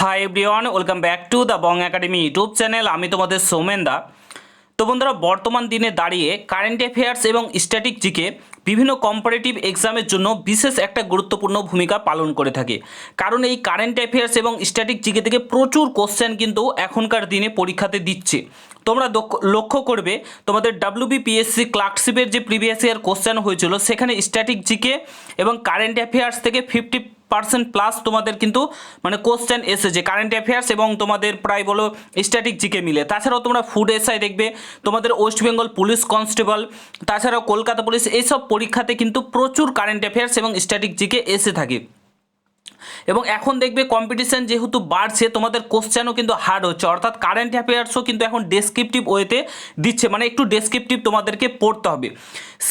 Hi everyone welcome back to the Bong academy YouTube channel আমি তোমাদের সৌমেন দা তো বন্ধুরা, বর্তমান দিনে দাঁড়িয়ে কারেন্ট অ্যাফেয়ার্স এবং স্ট্যাটিক জিকে বিভিন্ন কম্পারেটিভ এক্সামের জন্য বিশেষ একটা গুরুত্বপূর্ণ ভূমিকা পালন করে থাকে। কারণ এই কারেন্ট অ্যাফেয়ার্স এবং স্ট্যাটিক জিকে থেকে প্রচুর কোশ্চেন কিন্তু এখনকার দিনে পরীক্ষাতে দিচ্ছে। তোমরা লক্ষ্য করবে, তোমাদের ডাব্লিউবিপিএসসি ক্লার্কশিপের যে প্রিভিয়াস ইয়ার কোশ্চেন হয়েছিল, সেখানে স্ট্যাটিক জিকে এবং কারেন্ট অ্যাফেয়ার্স থেকে ফিফটি পার্সেন্ট প্লাস তোমাদের কিন্তু মানে কোশ্চেন এসেছে। কারেন্ট অ্যাফেয়ার্স এবং তোমাদের প্রায় বলো স্ট্যাটিক জিকে মিলে। তাছাড়াও তোমরা ফুড এসআই দেখবে, তোমাদের ওয়েস্ট বেঙ্গল পুলিশ কনস্টেবল তাছাড়াও কলকাতা পুলিশ এইসব পরীক্ষাতে কিন্তু প্রচুর কারেন্ট অ্যাফেয়ার্স এবং স্ট্যাটিক জিকে এসে থাকে। এবং এখন দেখবে কম্পিটিশন যেহেতু বাড়ছে, তোমাদের কোশ্চেনও কিন্তু হার্ড হচ্ছে। অর্থাৎ কারেন্ট অ্যাফেয়ার্সও কিন্তু এখন ডেসক্রিপটিভ ওয়েতে দিচ্ছে মানে একটু ডেসক্রিপটিভ তোমাদেরকে পড়তে হবে।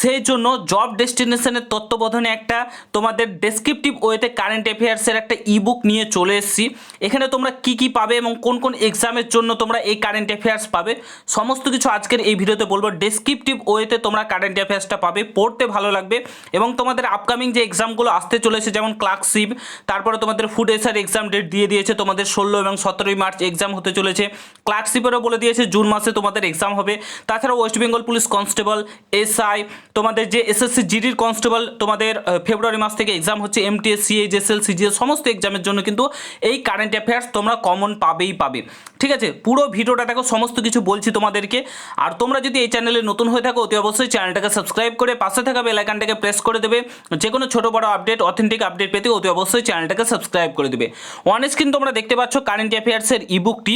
সেই জন্য জব ডেস্টিনেশনের তত্ত্বাবধানে একটা তোমাদের ডেসক্রিপটিভ ওয়েতে কারেন্ট অ্যাফেয়ার্সের একটা ইবুক নিয়ে চলে এসেছি। এখানে তোমরা কি কি পাবে এবং কোন কোন এক্সামের জন্য তোমরা এই কারেন্ট অ্যাফেয়ার্স পাবে, সমস্ত কিছু আজকের এই ভিডিওতে বলব। ডেসক্রিপটিভ ওয়েতে তোমরা কারেন্ট অ্যাফেয়ার্সটা পাবে, পড়তে ভালো লাগবে এবং তোমাদের আপকামিং যে এক্সামগুলো আসতে চলেছে, যেমন ক্লার্কশিপ তারপরে তোমাদের ফুড এসার এক্সাম ডেট দিয়ে দিয়েছে, তোমাদের ষোলো এবং সতেরোই মার্চ এক্সাম হতে চলেছে। ক্লার্কশিপেরও বলে দিয়েছে, জুন মাসে তোমাদের এক্সাম হবে। তাছাড়া West Bengal police constable SI তোমাদের যে এসএসসি জিডির কনস্টেবল তোমাদের ফেব্রুয়ারি মাস থেকে এক্সাম হচ্ছে এমটিএস সিএইচ এসএল সিজিএল সমস্ত এক্সামের জন্য কিন্তু এই কারেন্ট অ্যাফেয়ার্স তোমরা কমন পাবেই পাবে। ঠিক আছে? পুরো ভিডিওটা দেখো, সমস্ত কিছু বলছি তোমাদেরকে। আর তোমরা যদি এই চ্যানেলে নতুন হয়ে থাকো, অতি অবশ্যই চ্যানেলটাকে সাবস্ক্রাইব করে পাশে থাকা বেল আইকনটাকে প্রেস করে দেবে। যে কোনো ছোটো বড় আপডেট অথেন্টিক আপডেট পেতে অতি অবশ্যই চ্যানেলটাকে সাবস্ক্রাইব করে দেবে। অন স্ক্রিন তোমরা দেখতে পাচ্ছ কারেন্ট অ্যাফেয়ার্সের ই ইবুকটি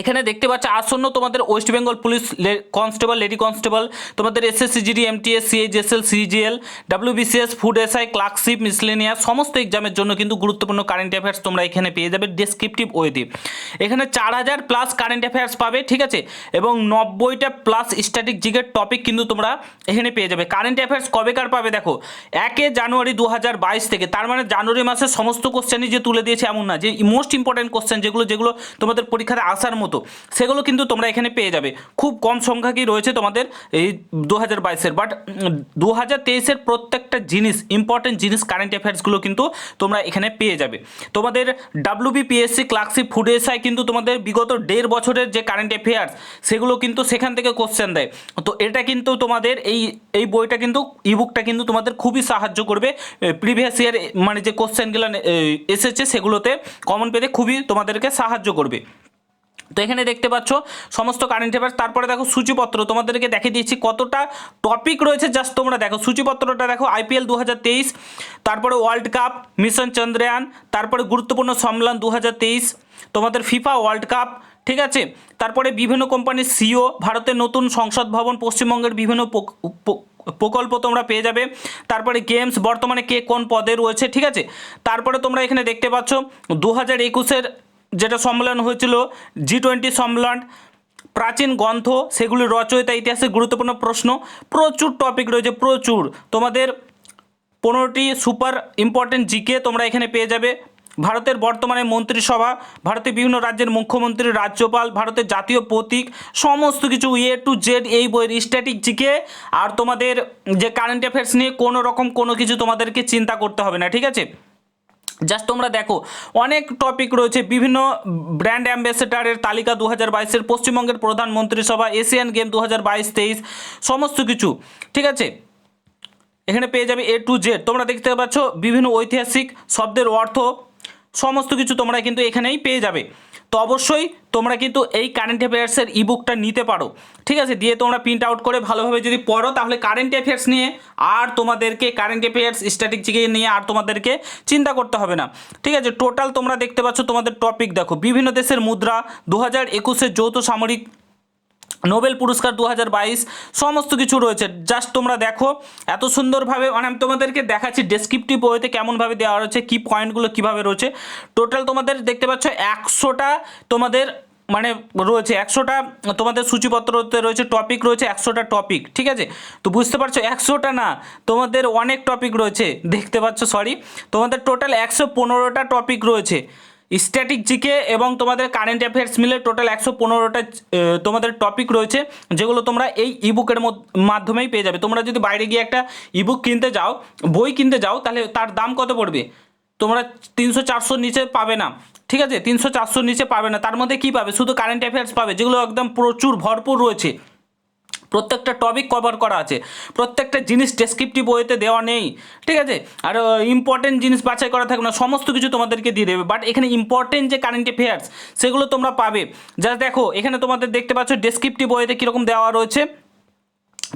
এখানে দেখতে পাচ্ছ আসন্ন তোমাদের West Bengal police constable lady constable তোমাদের SSC MTS CHSL CGL WBCS food SI clerkship miscellaneous সমস্ত এক্সামের জন্য কিন্তু গুরুত্বপূর্ণ কারেন্ট অ্যাফেয়ার্স তোমরা এখানে পেয়ে যাবে ডেসক্রিপটিভ ওয়েতে এখানে চার হাজার প্লাস কারেন্ট অ্যাফেয়ার্স পাবে, ঠিক আছে? এবং নব্বইটা প্লাস স্ট্যাটিক জিগের টপিক কিন্তু তোমরা এখানে পেয়ে যাবে। কারেন্ট অ্যাফেয়ার্স কবেকার পাবে দেখো? একে জানুয়ারি দু হাজার বাইশ থেকে। তার মানে জানুয়ারি মাসের সমস্ত কোশ্চেনই যে তুলে দিয়েছে এমন না। যে মোস্ট ইম্পর্টেন্ট কোশ্চেন যেগুলো যেগুলো তোমাদের পরীক্ষাতে আসার মতো। সেগুলো কিন্তু তোমরা এখানে পেয়ে যাবে। খুব কম সংখ্যাকেই রয়েছে তোমাদের? এই দু হাজার বাইশের। বাট দু হাজার তেইশের প্রত্যেকটা জিনিস ইম্পর্টেন্ট জিনিস কারেন্ট অ্যাফেয়ার্সগুলো কিন্তু তোমরা এখানে পেয়ে যাবে। তোমাদের ডাব্লিউবিপিএসসি ক্লার্কশিপ ফুড এসআই কিন্তু তোমাদের বিগত দেড় বছরের যে কারেন্ট অ্যাফেয়ার্স সেগুলো কিন্তু সেখান থেকে কোশ্চেন দেয়। তো এটা কিন্তু তোমাদের এই এই বইটা কিন্তু ইবুকটা কিন্তু তোমাদের খুবই সাহায্য করবে। প্রিভিয়াস ইয়ার মানে যে কোশ্চেনগুলো এসেছে, সেগুলোতে কমন পেতে খুবই তোমাদেরকে সাহায্য করবে। তো এখানে দেখতে পাচ্ছ সমস্ত কারেন্ট অ্যাফেয়ার্স তারপরে দেখো সূচিপত্র, তোমাদেরকে দেখে দিয়েছি কতটা টপিক রয়েছে। জাস্ট তোমরা দেখো সূচিপত্রটা দেখো আইপিএল দু হাজার তেইশ, তারপরে ওয়ার্ল্ড কাপ মিশন চন্দ্রয়ান তারপরে গুরুত্বপূর্ণ সম্মেলন দু হাজার তেইশ, তোমাদের ফিফা ওয়ার্ল্ড কাপ ঠিক আছে? তারপরে বিভিন্ন কোম্পানির সিও ভারতের নতুন সংসদ ভবন, পশ্চিমবঙ্গের বিভিন্ন প্রকল্প তোমরা পেয়ে যাবে। তারপরে গেমস বর্তমানে কে কোন পদে রয়েছে, ঠিক আছে? তারপরে তোমরা এখানে দেখতে পাচ্ছ দু হাজার একুশের যেটা সম্মেলন হয়েছিল জি টোয়েন্টি সম্মেলন, প্রাচীন গ্রন্থ সেগুলির রচয়িতা ইতিহাসে গুরুত্বপূর্ণ প্রশ্ন, প্রচুর টপিক রয়েছে, প্রচুর। তোমাদের পনেরোটি সুপার ইম্পর্টেন্ট জিকে তোমরা এখানে পেয়ে যাবে। ভারতের বর্তমানে মন্ত্রিসভা, ভারতের বিভিন্ন রাজ্যের মুখ্যমন্ত্রী, রাজ্যপাল, ভারতের জাতীয় প্রতীক, সমস্ত কিছু এ টু জেড এই বইয়ের স্ট্যাটিক জিকে আর তোমাদের যে কারেন্ট অ্যাফেয়ার্স নিয়ে কোনো রকম কোনো কিছু তোমাদেরকে চিন্তা করতে হবে না, ঠিক আছে? জাস্ট তোমরা দেখো, অনেক টপিক রয়েছে, বিভিন্ন ব্র্যান্ড অ্যাম্বাসেডারের তালিকা দু হাজার বাইশের, পশ্চিমবঙ্গের প্রধানমন্ত্রী সভা এশিয়ান গেম দু হাজার বাইশ, তেইশ, সমস্ত কিছু, ঠিক আছে? এখানে পেয়ে যাবে এ টু জেড তোমরা দেখতে পাচ্ছ, বিভিন্ন ঐতিহাসিক শব্দের অর্থ, সমস্ত কিছু তোমরা কিন্তু এখানেই পেয়ে যাবে। তো অবশ্যই তোমরা কিন্তু এই কারেন্ট অ্যাফেয়ার্সের ই বুকটা নিতে পারো। ঠিক আছে? দিয়ে তোমরা প্রিন্ট আউট করে ভালোভাবে যদি পড়ো, তাহলে কারেন্ট অ্যাফেয়ার্স নিয়ে আর তোমাদেরকে কারেন্ট অ্যাফেয়ার্স স্ট্র্যাটেজি নিয়ে আর তোমাদেরকে চিন্তা করতে হবে না। ঠিক আছে? টোটাল তোমরা দেখতে পাচ্ছ তোমাদের টপিক দেখো। বিভিন্ন দেশের মুদ্রা দু হাজার একুশের যৌথ সামরিক নোবেল পুরস্কার দু হাজার বাইশ, সমস্ত কিছু রয়েছে। জাস্ট তোমরা দেখো, এত সুন্দরভাবে মানে আমি তোমাদেরকে দেখাচ্ছি ডেসক্রিপটিভ বইতে কেমনভাবে দেওয়া রয়েছে, কী পয়েন্টগুলো কীভাবে রয়েছে। টোটাল তোমাদের দেখতে পাচ্ছ, একশোটা তোমাদের মানে রয়েছে, একশোটা তোমাদের সূচিপত্রতে রয়েছে টপিক রয়েছে, একশোটা টপিক ঠিক আছে? তো বুঝতে পারছ, একশোটা না, তোমাদের অনেক টপিক রয়েছে, দেখতে পাচ্ছ সরি তোমাদের টোটাল একশো পনেরোটা টপিক রয়েছে। স্ট্যাটিক জিকে এবং তোমাদের কারেন্ট অ্যাফেয়ার্স মিলে টোটাল একশো পনেরোটা তোমাদের টপিক রয়েছে, যেগুলো তোমরা এই ইবুকের মাধ্যমেই পেয়ে যাবে। তোমরা যদি বাইরে গিয়ে একটা ইবুক কিনতে যাও, বই কিনতে যাও, তাহলে তার দাম কত পড়বে? তোমরা তিনশো চারশোর নিচে পাবে না। ঠিক আছে? তিনশো চারশোর নিচে পাবে না। তার মধ্যে কী পাবে? শুধু কারেন্ট অ্যাফেয়ার্স পাবে, যেগুলো একদম প্রচুর, ভরপুর রয়েছে। প্রত্যেকটা টপিক কভার করা আছে। প্রত্যেকটা জিনিস ডেসক্রিপটিভ বইতে দেওয়া নেই। ঠিক আছে? আর ইম্পর্টেন্ট জিনিস বাছাই করা থাকবে না। সমস্ত কিছু তোমাদেরকে দিয়ে দেবে। বাট এখানে ইম্পর্টেন্ট যে কারেন্ট অ্যাফেয়ার্স সেগুলো তোমরা পাবে। যা দেখো, এখানে তোমাদের দেখতে পাচ্ছ ডেসক্রিপটিভ বইতে কীরকম দেওয়া রয়েছে।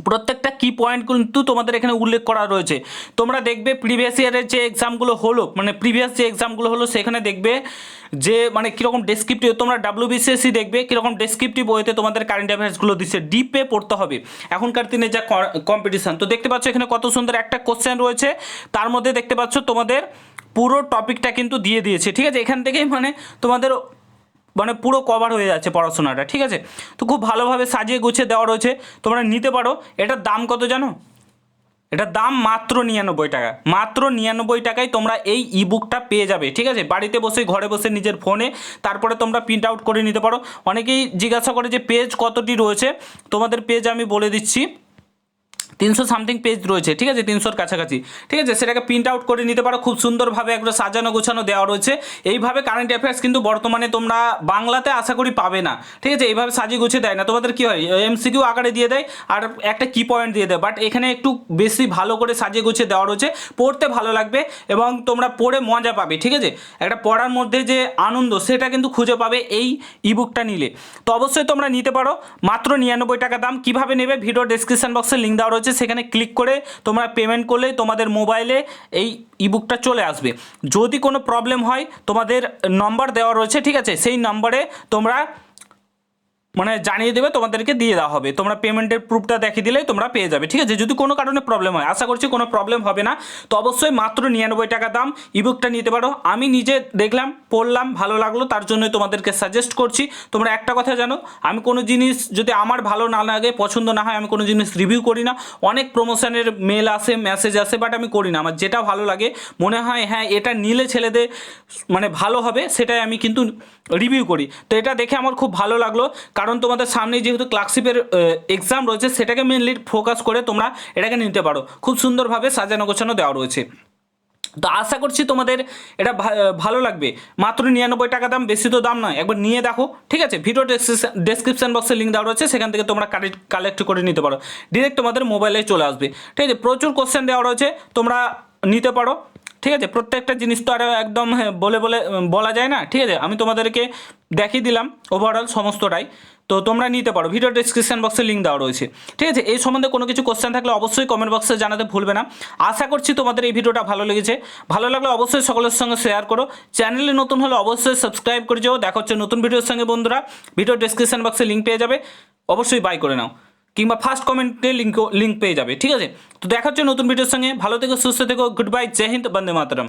প্রত্যেকটা কি পয়েন্ট কিন্তু তোমাদের এখানে উল্লেখ করা রয়েছে। তোমরা দেখবে প্রিভিয়াস ইয়ারের যে এক্সামগুলো হলো মানে প্রিভিয়াস যে এক্সামগুলো হলো, সেখানে দেখবে যে মানে কীরকম ডেসক্রিপটিভ তোমরা ডাব্লিউবিসিএসসি দেখবে, কীরকম ডেসক্রিপটিভ বইতে তোমাদের কারেন্ট অ্যাফেয়ার্সগুলো দিচ্ছে। ডিপে পড়তে হবে। এখনকার দিনে যা কম্পিটিশান তো দেখতে পাচ্ছ এখানে কত সুন্দর একটা কোশ্চেন রয়েছে। তার মধ্যে দেখতে পাচ্ছ তোমাদের পুরো টপিকটা কিন্তু দিয়ে দিয়েছে। ঠিক আছে? এখান থেকেই মানে তোমাদের মানে পুরো কভার হয়ে যাচ্ছে পড়াশোনাটা, ঠিক আছে? তো খুব ভালোভাবে সাজিয়ে গুছিয়ে দেওয়া রয়েছে, তোমরা নিতে পারো। এটার দাম কত জানো? এটার দাম মাত্র নিরানব্বই টাকা। মাত্র নিরানব্বই টাকায় তোমরা এই ইবুকটা পেয়ে যাবে, ঠিক আছে? বাড়িতে বসে ঘরে বসে, নিজের ফোনে তারপরে তোমরা প্রিন্ট আউট করে নিতে পারো। অনেকেই জিজ্ঞাসা করে যে পেজ কতটি রয়েছে? তোমাদের পেজ আমি বলে দিচ্ছি। তিনশো সামথিং পেজ রয়েছে, ঠিক আছে? তিনশোর কাছাকাছি। ঠিক আছে? সেটাকে প্রিন্ট আউট করে নিতে পারো। খুব সুন্দরভাবে একটু সাজানো গোছানো দেওয়া রয়েছে। এইভাবে কারেন্ট অ্যাফেয়ার্স কিন্তু বর্তমানে তোমরা বাংলাতে আশা করি পাবে না। ঠিক আছে? এইভাবে সাজিয়ে গুছিয়ে দেয় না। তোমাদের কী হয়? এমসিকিউ আকারে দিয়ে দেয় আর একটা কি পয়েন্ট দিয়ে দেয়। বাট এখানে একটু বেশি ভালো করে সাজিয়ে গুছিয়ে দেওয়া রয়েছে। পড়তে ভালো লাগবে এবং তোমরা পড়ে মজা পাবে। ঠিক আছে? একটা পড়ার মধ্যে যে আনন্দ, সেটা কিন্তু খুঁজে পাবে এই ইবুকটা নিলে। তো অবশ্যই তোমরা নিতে পারো। মাত্র নিরানব্বই টাকা দাম। কীভাবে নেবে? ভিডিও ডেসক্রিপশন বক্সে লিঙ্ক দেওয়া রয়েছে সেখানে ক্লিক করে তোমরা পেমেন্ট করলে তোমাদের মোবাইলে এই ইবুকটা চলে আসবে। যদি কোনো প্রবলেম হয়, তোমাদের নম্বর দেওয়া রয়েছে, ঠিক আছে? সেই নম্বরে তোমরা মানে জানিয়ে দেবে, তোমাদেরকে দিয়ে দেওয়া হবে। তোমরা পেমেন্টের প্রুফটা দেখিয়ে দিলেই তোমরা পেয়ে যাবে, ঠিক আছে? যদি কোনো কারণে প্রবলেম হয়, আশা করছি কোনো প্রবলেম হবে না। তো অবশ্যই মাত্র নিরানব্বই টাকা দাম ইবুকটা নিতে পারো। আমি নিজে দেখলাম, পড়লাম, ভালো লাগল, তার জন্যই তোমাদেরকে সাজেস্ট করছি। তোমরা একটা কথা জানো, আমি কোনো জিনিস যদি আমার ভালো না লাগে, পছন্দ না হয়, আমি কোনো জিনিস রিভিউ করি না। অনেক প্রমোশনের মেল আসে মেসেজ আসে বাট আমি করি না। আমার যেটা ভালো লাগে, মনে হয় হ্যাঁ এটা নিলে ছেলেদের মানে ভালো হবে, সেটাই আমি কিন্তু রিভিউ করি। তো এটা দেখে আমার খুব ভালো লাগল। কারণ তোমাদের সামনে যেহেতু ক্লার্কশিপের এক্সাম রয়েছে সেটাকে মেনলি ফোকাস করে তোমরা এটাকে নিতে পারো। খুব সুন্দরভাবে সাজানো গোছানো দেওয়া রয়েছে। তো আশা করছি তোমাদের এটা ভালো লাগবে। মাত্র নিরানব্বই টাকা দাম বেশি তো দাম নয়। একবার নিয়ে দেখো ঠিক আছে? ভিডিও ডেসক্রিপশন বক্সে লিঙ্ক দেওয়া রয়েছে সেখান থেকে তোমরা কালেক্ট কালেক্ট করে নিতে পারো। ডিরেক্ট তোমাদের মোবাইলে চলে আসবে। ঠিক আছে? প্রচুর কোশ্চেন দেওয়া রয়েছে তোমরা নিতে পারো। ঠিক আছে? প্রত্যেকটা জিনিস তো আর একদম হ্যাঁ, বলে বলে বলা যায় না। ঠিক আছে? আমি তোমাদেরকে দেখিয়ে দিলাম। ওভারঅল সমস্তটাই। তো তোমরা নিতে পারো। ভিডিও ডিসক্রিপশন বক্সে লিঙ্ক দেওয়া রয়েছে। ঠিক আছে? এই সম্বন্ধে কোনো কিছু কোশ্চেন থাকলে অবশ্যই কমেন্ট বক্সে জানাতে ভুলবে না। আশা করছি তোমাদের এই ভিডিওটা ভালো লেগেছে। ভালো লাগলে অবশ্যই সকলের সঙ্গে শেয়ার করো। চ্যানেলে নতুন হলে অবশ্যই সাবস্ক্রাইব করে যাও। দেখা হচ্ছে নতুন ভিডিওর সঙ্গে, বন্ধুরা। ভিডিও ডিসক্রিপশন বক্সে লিঙ্ক পেয়ে যাবে। অবশ্যই বাই করে নাও। কিংবা ফার্স্ট কমেন্টে লিঙ্ক লিঙ্ক পেয়ে যাবে। ঠিক আছে? তো দেখা হচ্ছে নতুন ভিডিওর সঙ্গে। ভালো থেকো, সুস্থ থেকো। গুড বাই জয় হিন্দ বন্দে মাতরম